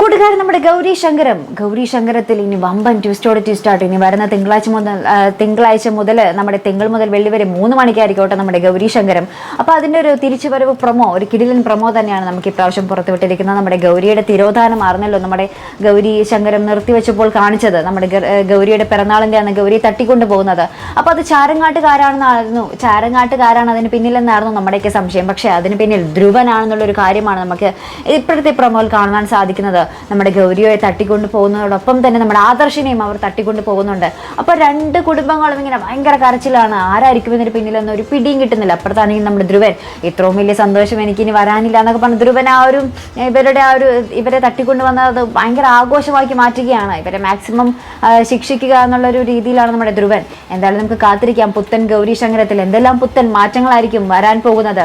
കൂട്ടുകാരൻ നമ്മുടെ ഗൗരി ശങ്കരം. ഗൗരി ശങ്കരത്തിൽ ഇനി വമ്പൻ ട്വിസ്റ്റോട് ട്വിസ്റ്റായിട്ട് ഇനി വരുന്ന തിങ്കളാഴ്ച മുതൽ തിങ്കളാഴ്ച മുതൽ നമ്മുടെ തിങ്കൾ മുതൽ വെള്ളി വരെ മൂന്ന് മണിക്കായിരിക്കോട്ടെ നമ്മുടെ ഗൗരി ശങ്കരം. അപ്പോൾ അതിന്റെ ഒരു തിരിച്ചു വരവ് പ്രൊമോ ഒരു കിടിലൻ പ്രൊമോ തന്നെയാണ് നമുക്ക് ഇപ്രാവശ്യം പുറത്തുവിട്ടിരിക്കുന്നത്. നമ്മുടെ ഗൗരിയുടെ തിരോധാനം ആർന്നല്ലോ നമ്മുടെ ഗൗരി ശങ്കരം നിർത്തിവെച്ചപ്പോൾ കാണിച്ചത്. നമ്മുടെ ഗൗരിയുടെ പിറന്നാളിന്റെ ഗൗരി തട്ടിക്കൊണ്ട് പോകുന്നത്. അപ്പോൾ അത് ചാരങ്ങാട്ടുകാരാണെന്നായിരുന്നു. ചാരങ്ങാട്ടുകാരാണ് അതിന് പിന്നിലെന്നായിരുന്നു നമ്മുടെയൊക്കെ സംശയം. പക്ഷേ അതിന് പിന്നിൽ ധ്രുവനാണെന്നുള്ളൊരു കാര്യമാണ് നമുക്ക് ഇപ്പോഴത്തെ പ്രൊമോയിൽ കാണുവാൻ സാധിക്കുന്നത്. നമ്മുടെ ഗൗരിയെ തട്ടിക്കൊണ്ട് പോകുന്നതോടൊപ്പം തന്നെ നമ്മുടെ ആദർശിനെയും അവർ തട്ടിക്കൊണ്ട് പോകുന്നുണ്ട്. അപ്പോൾ രണ്ട് കുടുംബങ്ങളും ഇങ്ങനെ ഭയങ്കര കരച്ചിലാണ്. ആരായിരിക്കും ഇതിന് പിന്നിലെന്ന് ഒരു പിടിയും കിട്ടുന്നില്ല. അപ്പുറത്താണെങ്കിൽ നമ്മുടെ ധ്രുവൻ. ഇത്രയും വലിയ സന്തോഷം എനിക്ക് ഇനി വരാനില്ല എന്നൊക്കെ പറഞ്ഞ് ധ്രുവൻ ആ ഒരു ഇവരുടെ ആ ഒരു ഇവരെ തട്ടിക്കൊണ്ട് വന്നത് ഭയങ്കര ആഘോഷമാക്കി മാറ്റുകയാണ്. ഇവരെ മാക്സിമം ശിക്ഷിക്കുക എന്നുള്ളൊരു രീതിയിലാണ് നമ്മുടെ ധ്രുവൻ. എന്തായാലും നമുക്ക് കാത്തിരിക്കാം. പുത്തൻ ഗൗരി ശങ്കരത്തിൽ എന്തെല്ലാം പുത്തൻ മാറ്റങ്ങളായിരിക്കും വരാൻ പോകുന്നത്.